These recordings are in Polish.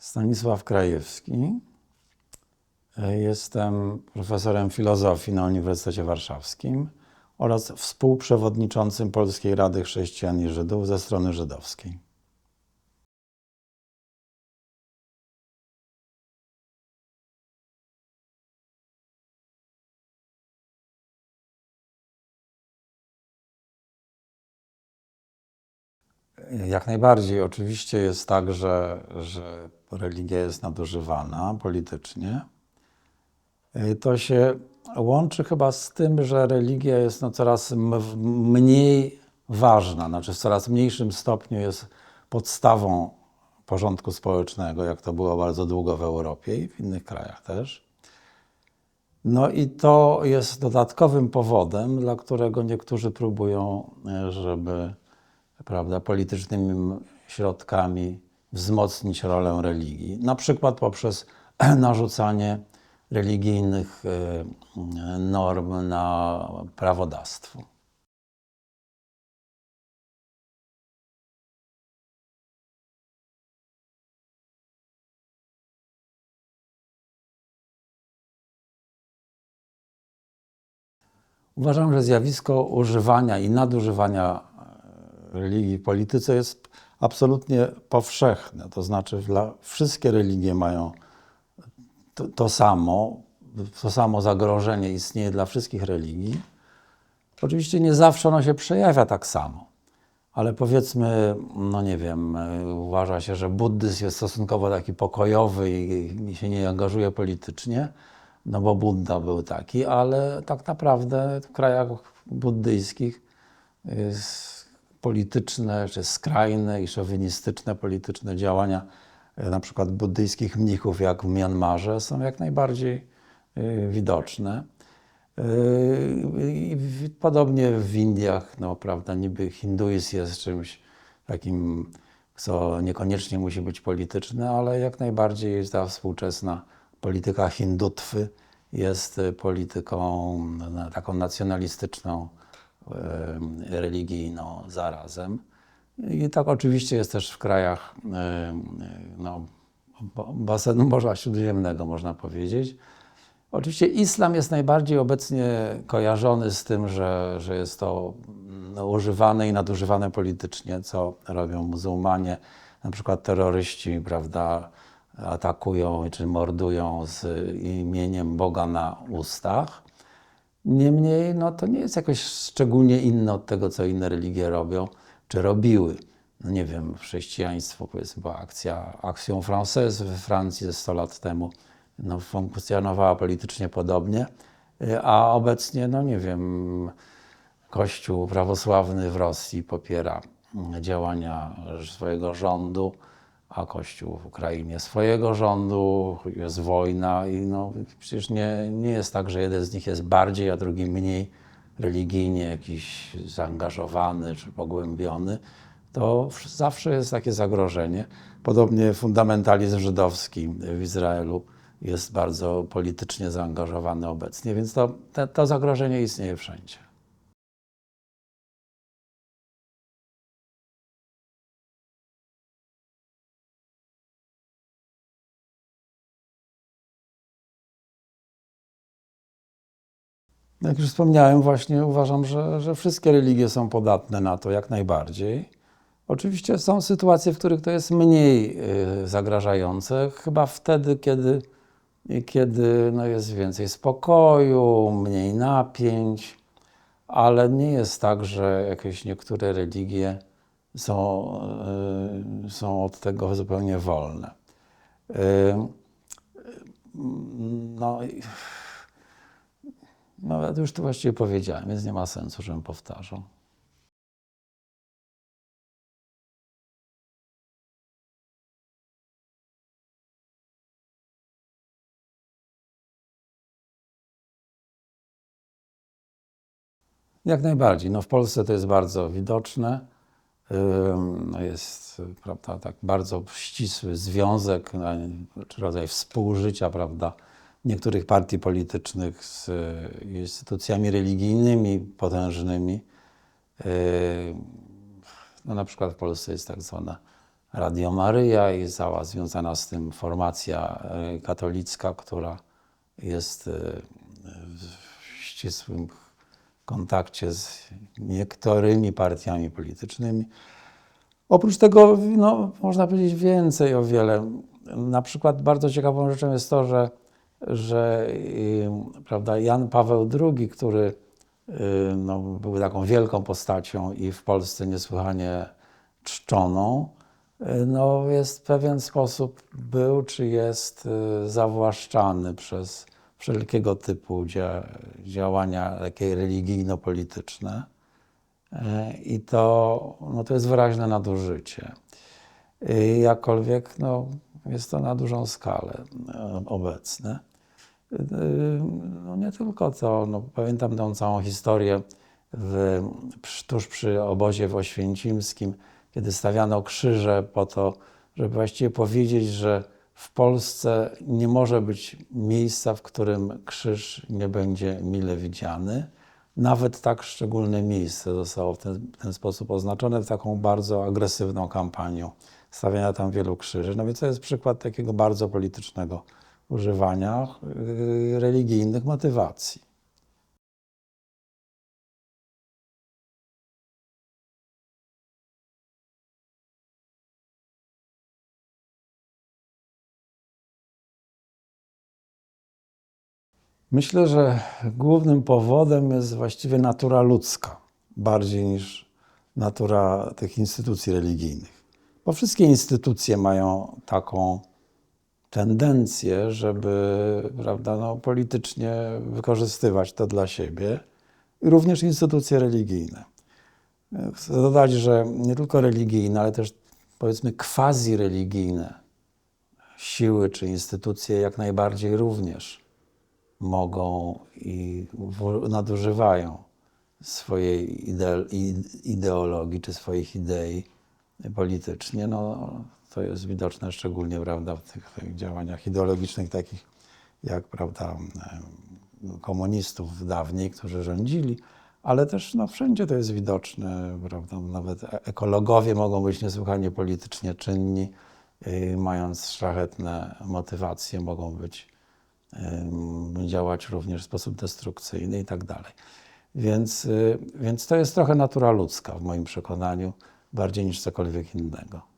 Stanisław Krajewski. Jestem profesorem filozofii na Uniwersytecie Warszawskim oraz współprzewodniczącym Polskiej Rady Chrześcijan i Żydów ze strony żydowskiej. Jak najbardziej. Oczywiście jest tak, że, że religia jest nadużywana politycznie. To się łączy chyba z tym, że religia jest no coraz mniej ważna, znaczy w coraz mniejszym stopniu jest podstawą porządku społecznego, jak to było bardzo długo w Europie i w innych krajach też. No i to jest dodatkowym powodem, dla którego niektórzy próbują, e, żeby prawda, politycznymi środkami wzmocnić rolę religii. Na przykład poprzez narzucanie religijnych e, norm na prawodawstwo. Uważam, że zjawisko używania i nadużywania e, religii w polityce jest absolutnie powszechne. To znaczy, dla, wszystkie religie mają to, to samo, to samo zagrożenie istnieje dla wszystkich religii. Oczywiście nie zawsze ono się przejawia tak samo, ale powiedzmy, no nie wiem, uważa się, że buddyzm jest stosunkowo taki pokojowy i, się nie angażuje politycznie, no bo Buddha był taki, ale tak naprawdę w krajach buddyjskich polityczne, czy skrajne i szowinistyczne polityczne działania e, na przykład buddyjskich mnichów, jak w Mianmarze, są jak najbardziej e, widoczne. E, podobnie w Indiach, no prawda, niby hinduizm jest czymś takim, co niekoniecznie musi być polityczne, ale jak najbardziej ta współczesna polityka hindutwy jest polityką taką nacjonalistyczną, religijną zarazem. I tak oczywiście jest też w krajach no, ba- basenu Morza Śródziemnego, można powiedzieć. Oczywiście islam jest najbardziej obecnie kojarzony z tym, że, że jest to no, używane i nadużywane politycznie, co robią muzułmanie, na przykład terroryści, prawda, atakują czy mordują z imieniem Boga na ustach. Niemniej no, to nie jest jakoś szczególnie inne od tego, co inne religie robią, czy robiły. No nie wiem, chrześcijaństwo, powiedzmy, była akcja Action Française we Francji ze 100 lat temu, no, funkcjonowała politycznie podobnie, y, a obecnie, no nie wiem, Kościół prawosławny w Rosji popiera mm, działania swojego rządu, a Kościół w Ukrainie swojego rządu, jest wojna i no, przecież nie, nie jest tak, że jeden z nich jest bardziej, a drugi mniej religijnie jakiś zaangażowany czy pogłębiony. To zawsze jest takie zagrożenie. Podobnie fundamentalizm żydowski w Izraelu jest bardzo politycznie zaangażowany obecnie, więc to, te, to zagrożenie istnieje wszędzie. Jak już wspomniałem, właśnie uważam, że, że wszystkie religie są podatne na to jak najbardziej. Oczywiście są sytuacje, w których to jest mniej y, zagrażające, chyba wtedy, kiedy, kiedy no jest więcej spokoju, mniej napięć, ale nie jest tak, że jakieś niektóre religie są, y, są od tego zupełnie wolne. Y, no, to już to właściwie powiedziałem, więc nie ma sensu, żebym powtarzał. Jak najbardziej. No, w Polsce to jest bardzo widoczne. No jest prawda, tak bardzo ścisły związek, czy rodzaj współżycia prawda, niektórych partii politycznych z y, instytucjami religijnymi potężnymi. Ym, No, na przykład w Polsce jest tak zwana Radio Maryja i cała związana z tym formacja e, katolicka, która jest e, w ścisłym kontakcie z niektórymi partiami politycznymi. Oprócz tego, no, można powiedzieć więcej o wiele. Na przykład bardzo ciekawą rzeczą jest to, że, że y, prawda, Jan Paweł II, który y, no, był taką wielką postacią i w Polsce niesłychanie czczoną, y, no, jest w pewien sposób był czy jest y, zawłaszczany przez wszelkiego typu dzia działania takie religijno-polityczne. E, I to, no to jest wyraźne nadużycie. Y, Jakkolwiek no, jest to na dużą skalę obecne. Y, No nie tylko to, no, pamiętam tą całą historię w, tuż przy obozie w Oświęcimskim, kiedy stawiano krzyże po to, żeby właściwie powiedzieć, że w Polsce nie może być miejsca, w którym krzyż nie będzie mile widziany. Nawet tak szczególne miejsce zostało w ten, ten sposób oznaczone w taką bardzo agresywną kampanią stawiania tam wielu krzyży. No więc to jest przykład takiego bardzo politycznego używania yy, religijnych motywacji. Myślę, że głównym powodem jest właściwie natura ludzka, bardziej niż natura tych instytucji religijnych. Bo wszystkie instytucje mają taką tendencję, żeby prawda, no, politycznie wykorzystywać to dla siebie, również instytucje religijne. Chcę dodać, że nie tylko religijne, ale też powiedzmy quasi-religijne siły czy instytucje jak najbardziej również mogą i nadużywają swojej ideologii czy swoich idei politycznie. No, to jest widoczne szczególnie prawda, w tych, tych działaniach ideologicznych, takich jak prawda, komunistów dawniej, którzy rządzili, ale też no, wszędzie to jest widoczne. Prawda? Nawet e- ekologowie mogą być niesłychanie politycznie czynni, y, mając szlachetne motywacje, mogą być działać również w sposób destrukcyjny i tak dalej. Więc, y, więc to jest trochę natura ludzka w moim przekonaniu, bardziej niż cokolwiek innego.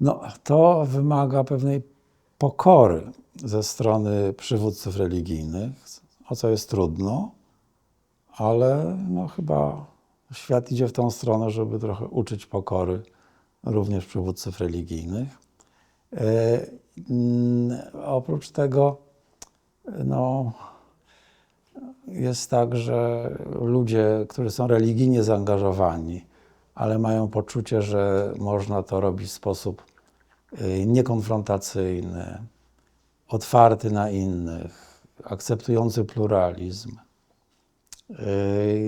No, to wymaga pewnej pokory ze strony przywódców religijnych, o co jest trudno, ale no, chyba świat idzie w tą stronę, żeby trochę uczyć pokory również przywódców religijnych. E, oprócz tego, no, jest tak, że ludzie, którzy są religijnie zaangażowani, ale mają poczucie, że można to robić w sposób y, niekonfrontacyjny, otwarty na innych, akceptujący pluralizm,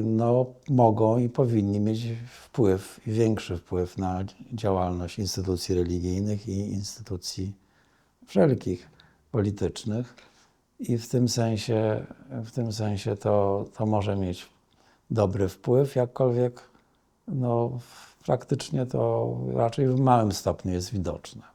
no, mogą i powinni mieć wpływ, większy wpływ na działalność instytucji religijnych i instytucji wszelkich politycznych. I w tym sensie, w tym sensie to, to może mieć dobry wpływ, jakkolwiek no, praktycznie to raczej w małym stopniu jest widoczne.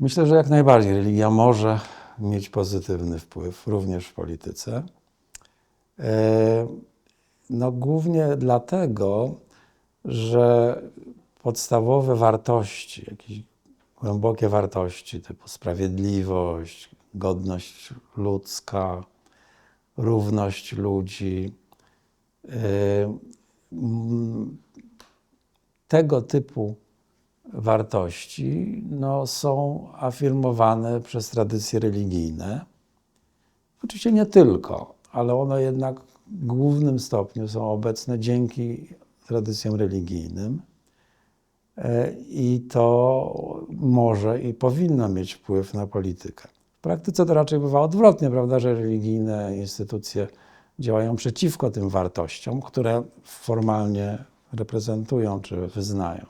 Myślę, że jak najbardziej religia może mieć pozytywny wpływ również w polityce. E, No głównie dlatego, że podstawowe wartości, jakieś głębokie wartości typu sprawiedliwość, godność ludzka, równość ludzi, e, tego typu wartości no, są afirmowane przez tradycje religijne. Oczywiście nie tylko, ale one jednak w głównym stopniu są obecne dzięki tradycjom religijnym. E, I to może i powinno mieć wpływ na politykę. W praktyce to raczej bywa odwrotnie, prawda, że religijne instytucje działają przeciwko tym wartościom, które formalnie reprezentują czy wyznają.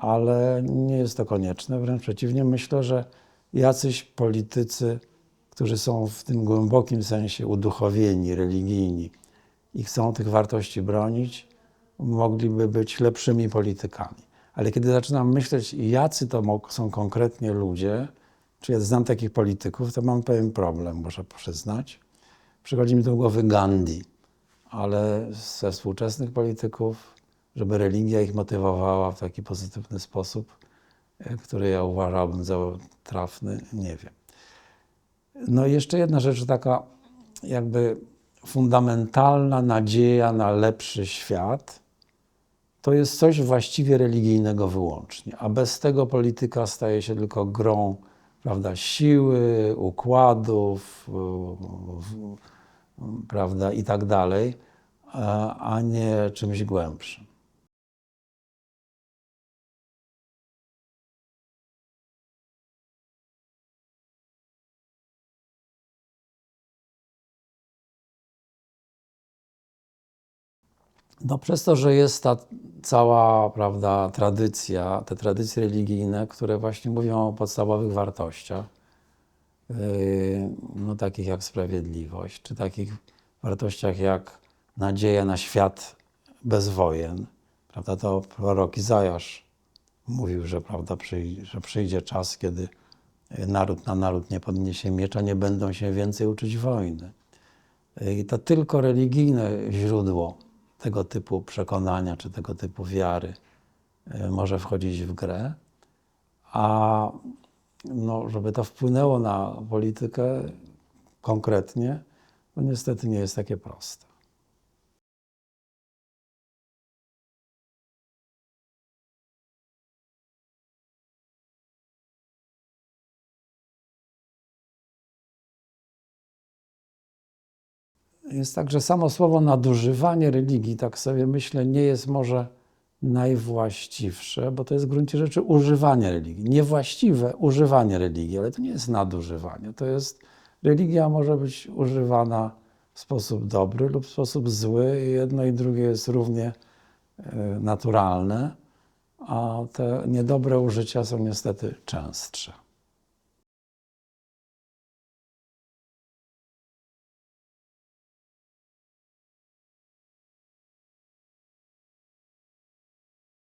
Ale nie jest to konieczne, wręcz przeciwnie, myślę, że jacyś politycy, którzy są w tym głębokim sensie uduchowieni, religijni i chcą tych wartości bronić, mogliby być lepszymi politykami. Ale kiedy zaczynam myśleć, jacy to są konkretnie ludzie, czy ja znam takich polityków, to mam pewien problem, muszę przyznać. Przychodzi mi do głowy Gandhi, ale ze współczesnych polityków, żeby religia ich motywowała w taki pozytywny sposób, e, który ja uważałbym za trafny, nie wiem. No i jeszcze jedna rzecz taka jakby fundamentalna nadzieja na lepszy świat, to jest coś właściwie religijnego wyłącznie, a bez tego polityka staje się tylko grą prawda, siły, układów, prawda, i tak dalej, a nie czymś głębszym. No przez to, że jest ta cała, prawda, tradycja, te tradycje religijne, które właśnie mówią o podstawowych wartościach, yy, no takich jak sprawiedliwość, czy takich wartościach jak nadzieja na świat bez wojen, prawda, to prorok Izajasz mówił, że, prawda, przyjdzie, że przyjdzie czas, kiedy naród na naród nie podniesie miecza, nie będą się więcej uczyć wojny. I to tylko religijne źródło tego typu przekonania czy tego typu wiary y, może wchodzić w grę, a no, żeby to wpłynęło na politykę konkretnie, to niestety nie jest takie proste. Jest tak, że samo słowo nadużywanie religii, tak sobie myślę, nie jest może najwłaściwsze, bo to jest w gruncie rzeczy używanie religii. Niewłaściwe używanie religii, ale to nie jest nadużywanie. To jest, religia może być używana w sposób dobry lub w sposób zły i jedno i drugie jest równie e, naturalne, a te niedobre użycia są niestety częstsze.